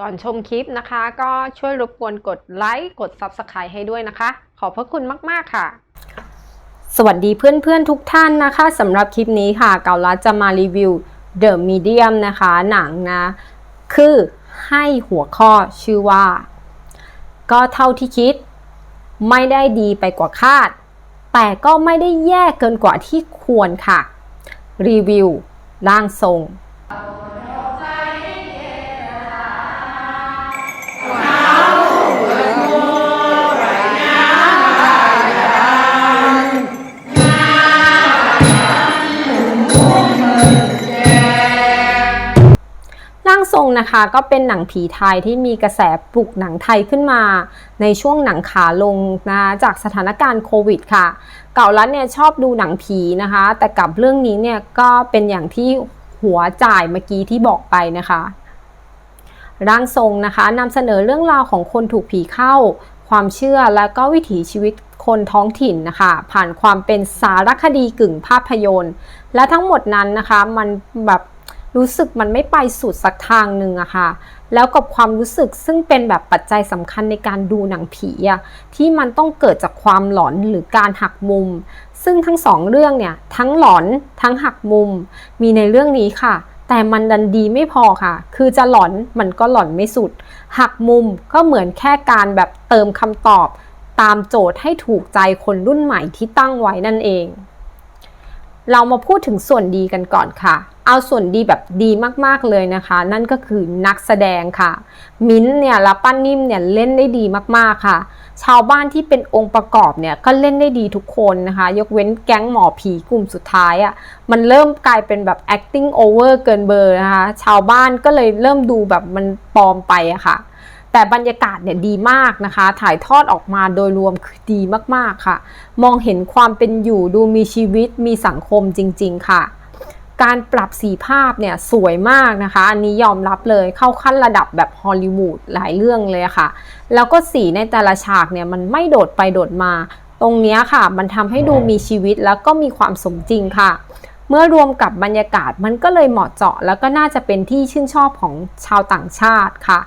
ก่อนชมคลิปนะคะ ก็ช่วยรบกวนกดไลค์กด Subscribe ให้ด้วยนะคะ ขอบพระคุณมากๆค่ะ สวัสดีเพื่อนๆทุกท่านนะคะสำหรับคลิปนี้ค่ะ เกาลัดจะมารีวิว The Medium นะคะ หนังนะ คือให้หัวข้อชื่อว่า ก็เท่าที่คิด ไม่ได้ดีไปกว่าคาด แต่ก็ไม่ได้แย่เกินกว่าที่ควรค่ะ รีวิวร่างทรง นะคะก็เป็นหนังผีไทยที่มีกระแสปลุกหนังไทยขึ้นมา ในช่วงหนังขาลงนะจากสถานการณ์โควิดค่ะ เก่าลัดเนี่ยชอบดูหนังผีนะคะ แต่กับเรื่องนี้เนี่ยก็เป็นอย่างที่หัวจ่ายเมื่อกี้ที่บอกไปนะคะร่างทรงนะคะนำเสนอเรื่องราวของคนถูกผีเข้า ความเชื่อและก็วิถีชีวิตคนท้องถิ่นนะคะ ผ่านความเป็นสารคดีกึ่งภาพยนตร์ และทั้งหมดนั้นนะคะ มันแบบ รู้สึกมันไม่ไปสุดสักทางหนึ่งอะค่ะ แล้วกับความรู้สึกซึ่งเป็นแบบปัจจัยสำคัญในการดูหนังผีอะที่มันต้องเกิดจากความหลอนหรือการหักมุม ซึ่งทั้งสองเรื่องเนี่ยทั้งหลอนทั้งหักมุม มีในเรื่องนี้ค่ะ แต่มันดันดีไม่พอค่ะ คือจะหลอนมันก็หลอนไม่สุด หักมุมก็เหมือนแค่การแบบเติมคำตอบ ตามโจทย์ให้ถูกใจคนรุ่นใหม่ที่ตั้งไว้นั่นเอง เรามาพูดถึงส่วนดีกันก่อนค่ะ เอาส่วนดีแบบดีมากๆเลยนะคะ นั่นก็คือนักแสดงค่ะ มิ้นเนี่ยและป้านิ่มเนี่ยเล่นได้ดีมากๆค่ะ ชาวบ้านที่เป็นองค์ประกอบเนี่ยก็เล่นได้ดีทุกคนนะคะ ยกเว้นแก๊งหมอผีกลุ่มสุดท้ายอะ่ะมันเริ่มกลายเป็นแบบ acting over เกินเบอร์นะคะชาวบ้านก็เลยเริ่มดูแบบมันปลอมไปอะค่ะแต่บรรยากาศเนี่ยดีมากนะคะ ถ่ายทอดออกมาโดยรวมคือดีมากๆค่ะ มองเห็นความเป็นอยู่ดูมีชีวิตมีสังคมจริง ๆ ค่ะ การปรับสีภาพเนี่ยสวยมากนะคะ อันนี้ยอมรับเลยเข้าขั้นระดับแบบฮอลลีวูดหลายเรื่องเลยอะค่ะ แล้วก็สีในแต่ละฉากเนี่ยมันไม่โดดไปโดดมา ตรงเนี้ยค่ะ มันทำให้ดูมีชีวิตแล้วก็มีความสมจริงค่ะ เมื่อรวมกับบรรยากาศมันก็เลยเหมาะเจาะ แล้วก็น่าจะเป็นที่ชื่นชอบของชาวต่างชาติค่ะ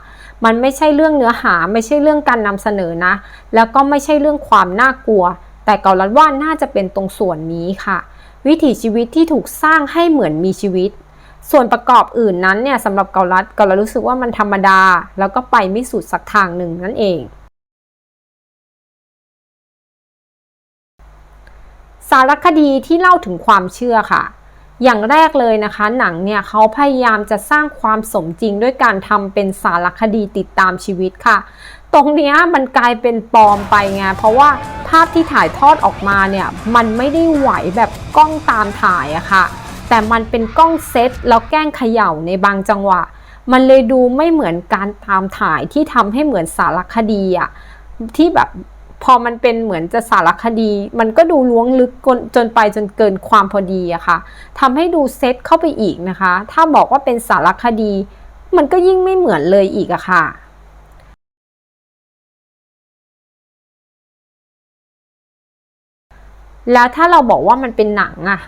มันไม่ใช่เรื่องเนื้อหาไม่ใช่เรื่องการนำเสนอนะ แล้วก็ไม่ใช่เรื่องความน่ากลัว แต่เกาลัดว่าน่าจะเป็นตรงส่วนนี้ค่ะ วิถีชีวิตที่ถูกสร้างให้เหมือนมีชีวิต ส่วนประกอบอื่นนั้นเนี่ยสำหรับเกาลัดเกาลัดรู้สึกว่ามันธรรมดา แล้วก็ไปไม่สุดสักทางหนึ่งนั่นเองสารคดีที่เล่าถึงความเชื่อค่ะ อย่างแรกเลยนะคะ หนังเนี่ยเขาพยายามจะสร้างความสมจริงด้วยการทำเป็นสารคดีติดตามชีวิตค่ะ ตรงเนี้ยมันกลายเป็นปลอมไปไงเพราะว่าาพที่ถ่ายทอดออกมาเนี่ยมันไม่ได้ไหวแบบกล้องตามถ่ายอะค่ะ แต่มันเป็นกล้องเซตแล้วแกล้งเขย่าในบางจังหวะ มันเลยดูไม่เหมือนการตามถ่ายที่ทำให้เหมือนสารคดีอะที่แบบพอมันเป็นเหมือนจะสารคดี มันก็ดูล้วงลึกจนไปจนเกินความพอดีอะค่ะทำให้ดูเซตเข้าไปอีกนะคะ ถ้าบอกว่าเป็นสารคดี มันก็ยิ่งไม่เหมือนเลยอีกอะค่ะ แล้วถ้าเราบอกว่ามันเป็นหนังอะ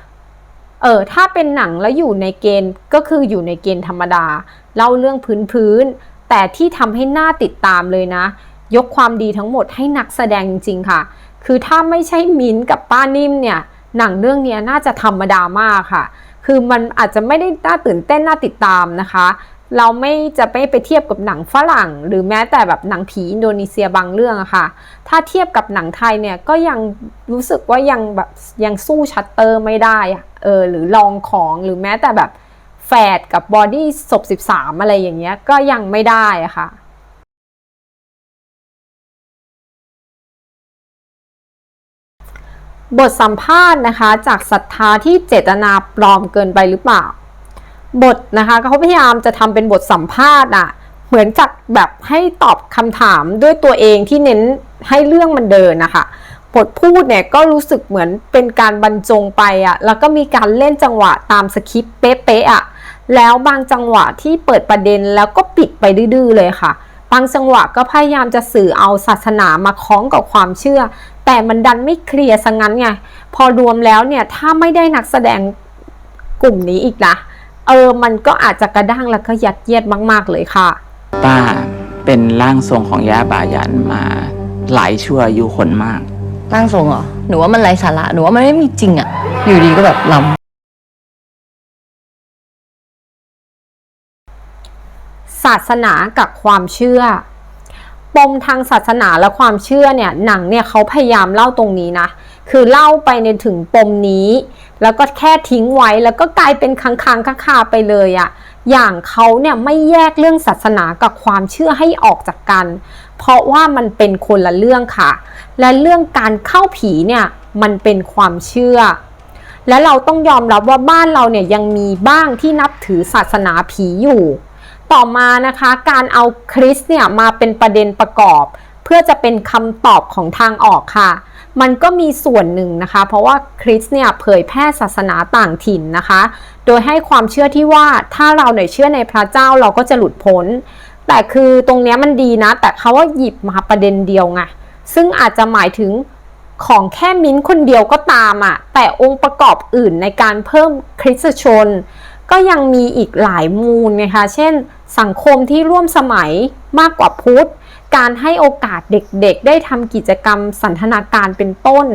เออถ้าเป็นหนังแล้วอยู่ในเกณฑ์ก็คืออยู่ในเกณฑ์ธรรมดาเล่าเรื่องพื้นๆแต่ที่ทำให้น่าติดตามเลยนะ ยกความดีทั้งหมดให้นักแสดงจริงๆค่ะ คือถ้าไม่ใช่มิ้นกับป้านิ่มเนี่ยหนังเรื่องนี้น่าจะธรรมดามากค่ะ คือมันอาจจะไม่ได้น่าตื่นเต้นน่าติดตามนะคะ เราไม่จะไม่ไปเทียบกับหนังฝรั่ง หรือแม้แต่แบบหนังผีอินโดนีเซียบางเรื่องอะค่ะ ถ้าเทียบกับหนังไทยเนี่ยก็ยังรู้สึกว่ายังแบบยังสู้ชัตเตอร์ไม่ได้อะเออหรือลองของหรือแม้แต่แบบแฝดกับบอดี้ศพ13 อะไรอย่างเงี้ยก็ยังไม่ได้อะค่ะบทสัมภาษณ์นะคะ จากศรัทธาที่เจตนาปลอมเกินไปหรือเปล่า บทนะคะเขาพยายามจะทำเป็นบทสัมภาษณ์อะเหมือนจากแบบให้ตอบคำถามด้วยตัวเองที่เน้นให้เรื่องมันเดินนะคะบทพูดเนี่ยก็รู้สึกเหมือนเป็นการบรรจงไปอะแล้วก็มีการเล่นจังหวะตามสคริปต์เป๊ะๆอะแล้วบางจังหวะที่เปิดประเด็นแล้วก็ปิดไปดื้อเลยค่ะ บางจังหวะก็พยายามจะสื่อเอาศาสนามาคล้องกับความเชื่อ แต่มันดันไม่เคลียร์ซะงั้นไง พอรวมแล้วเนี่ยถ้าไม่ได้นักแสดงกลุ่มนี้อีกนะ เออ มันก็อาจจะกระด้างแล้วก็ยัดเยียดมาก ๆ เลยค่ะ ป้าเป็นร่างทรงของย่าบายันมาหลายชั่วอายุคนมาก ร่างทรงเหรอ หนูว่ามันไร้สาระ หนูว่ามันไม่มีจริงอะอยู่ดีก็แบบลศาสนากับความเชื่อ ปมทางศาสนาและความเชื่อเนี่ย หนังเนี่ยเขาพยายามเล่าตรงนี้นะ คือเล่าไปในถึงปมนี้ แล้วก็แค่ทิ้งไว้แล้วก็กลายเป็นค้างๆคาๆไปเลยอะอย่างเขาเนี่ยไม่แยกเรื่องศาสนากับความเชื่อให้ออกจากกัน เพราะว่ามันเป็นคนละเรื่องค่ะ และเรื่องการเข้าผีเนี่ยมันเป็นความเชื่อ และเราต้องยอมรับว่าบ้านเราเนี่ยยังมีบ้างที่นับถือศาสนาผีอยู่ ต่อมานะคะการเอาคริสเนี่ยมาเป็นประเด็นประกอบ เพื่อจะเป็นคำตอบของทางออกค่ะ มันก็มีส่วนหนึ่งนะคะ เพราะว่าคริสเนี่ยเผยแพร่ศาสนาต่างถิ่นนะคะ โดยให้ความเชื่อที่ว่าถ้าเราเนี่ยเชื่อในพระเจ้าเราก็จะหลุดพ้น แต่คือตรงเนี้ยมันดีนะ แต่เขาว่าหยิบมาประเด็นเดียวไงซึ่งอาจจะหมายถึงของแค่มิ้นคนเดียวก็ตามอะ่ะ แต่องค์ประกอบอื่นในการเพิ่มคริสตชน ก็ยังมีอีกหลายมูลนะคะ เช่น สังคมที่ร่วมสมัยมากกว่าพุทธ การให้โอกาสเด็กๆ ได้ทำกิจกรรมสันทนาการเป็นต้น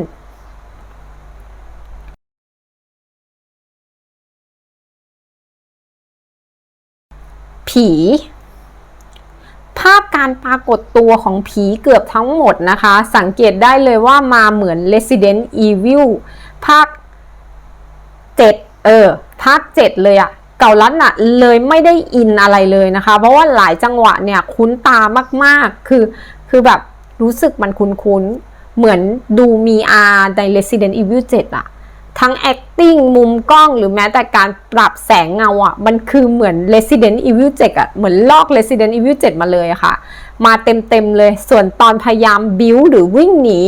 ผี ภาพการปรากฏตัวของผีเกือบทั้งหมดนะคะ สังเกตได้เลยว่ามาเหมือน Resident Evil ภาค 7 เออ ภาค 7 เลยอะ เก่าลัดน่ะเลยไม่ได้อินอะไรเลยนะคะ เพราะว่าหลายจังหวะเนี่ยคุ้นตามากๆ คือคือแบบรู้สึกมันคุ้นๆ เหมือนดูมีอาใน Resident Evil 7อะทั้ง acting มุมกล้องหรือแม้แต่การปรับแสงเงาอะมันคือเหมือน Resident Evil 7อะเหมือนลอก Resident Evil 7 มาเลยอะค่ะ มาเต็มๆเลย ส่วนตอนพยายามบิวหรือวิ่งหนี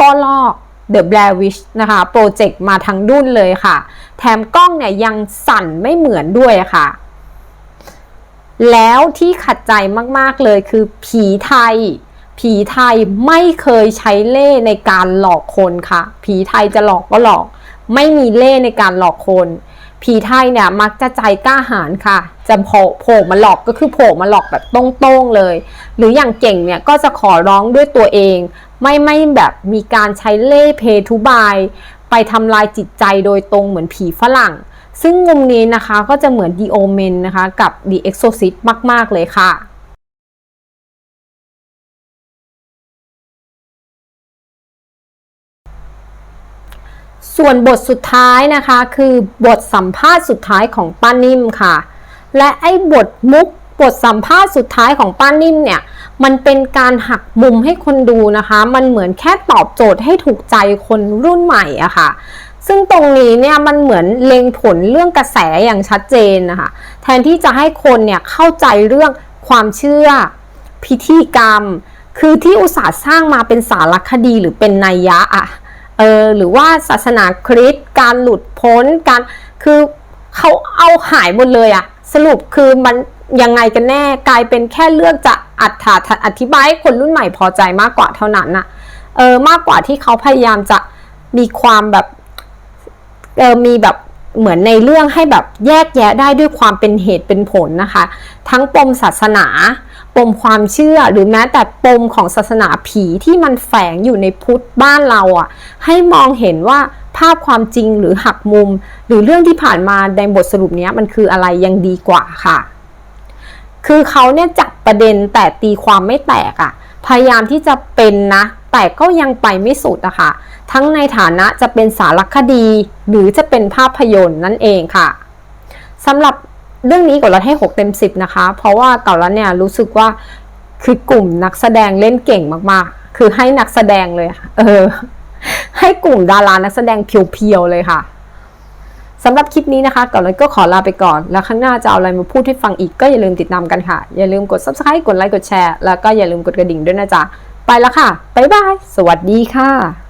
ก็ลอก The Blair Witch นะคะโปรเจกต์มาทั้งดุนเลยค่ะ แถมกล้องเนี่ยยังสั่นไม่เหมือนด้วยค่ะ แล้วที่ขัดใจมากๆเลยคือผีไทย ผีไทยไม่เคยใช้เล่ในการหลอกคนค่ะ ผีไทยจะหลอกก็หลอก ไม่มีเล่ในการหลอกคนผีไทยเนี่ยมักจะใจกล้าหาญค่ะ จะโผล่โผล่มาหลอกก็คือโผล่มาหลอกแบบตรงๆเลย หรืออย่างเก่งเนี่ยก็จะขอร้องด้วยตัวเอง ไม่ไม่แบบมีการใช้เล่เพทุบาย ไปทำลายจิตใจโดยตรงเหมือนผีฝรั่ง ซึ่งมุมนี้นะคะก็จะเหมือน The Omen นะคะกับ The Exorcist มาก ๆ เลยค่ะส่วนบทสุดท้ายนะคะคือบทสัมภาษณ์สุดท้ายของป้านิ่มค่ะ และไอ้บทมุกบทสัมภาษณ์สุดท้ายของป้านิ่มเนี่ย มันเป็นการหักมุมให้คนดูนะคะ มันเหมือนแค่ตอบโจทย์ให้ถูกใจคนรุ่นใหม่อะค่ะซึ่งตรงนี้เนี่ยมันเหมือนเล็งผลเรื่องกระแสอย่างชัดเจนนะคะ แทนที่จะให้คนเนี่ยเข้าใจเรื่องความเชื่อ พิธีกรรม คือที่อุตสาห์สร้างมาเป็นสารคดีหรือเป็นนัยยะอะเออหรือว่าศาสนาคริสต์การหลุดพ้นการคือเขาเอาหายหมดเลยอะสรุปคือมันยังไงกันแน่กลายเป็นแค่เลือกจะ อัดถาอธิบายให้คนรุ่นใหม่พอใจมากกว่าเท่านั้นน่ะเออมากกว่าที่เขาพยายามจะมีความแบบเออมีแบบเหมือนในเรื่องให้แบบแยกแยะได้ด้วยความเป็นเหตุเป็นผลนะคะ ทั้งปมศาสนา ปมความเชื่อหรือแม้แต่ปมของศาสนาผีที่มันแฝงอยู่ในพุทธบ้านเราอะ่ะ ให้มองเห็นว่าภาพความจริงหรือหักมุม หรือเรื่องที่ผ่านมาในบทสรุปเนี้ยมันคืออะไรยังดีกว่าค่ะ คือเขาเนี่ยจับประเด็นแต่ตีความไม่แตกอะ่ะ พยายามที่จะเป็นนะ แต่ก็ยังไปไม่สุดอะค่ะ ทั้งในฐานะจะเป็นสารคดี หรือจะเป็นภาพยนตร์นั่นเองค่ะสำหรับเรื่องนี้กดรัดให้ 6 เต็ม 10 นะคะ เพราะว่าเก่าแล้วเนี่ยรู้สึกว่าคือกลุ่มนักแสดงเล่นเก่งมากๆ คือให้นักแสดงเลยเออ ให้กลุ่มดารานักแสดงเพียวๆเลยค่ะ สำหรับคลิปนี้นะคะก่อนเลยก็ขอลาไปก่อน แล้วข้างหน้าจะเอาอะไรมาพูดให้ฟังอีกก็อย่าลืมติดตามกันค่ะ อย่าลืมกด subscribe กดไลค์กดแชร์แล้วก็อย่าลืมกดกระดิ่งด้วยนะจ๊ะ ไปแล้วค่ะ บ๊ายบาย สวัสดีค่ะ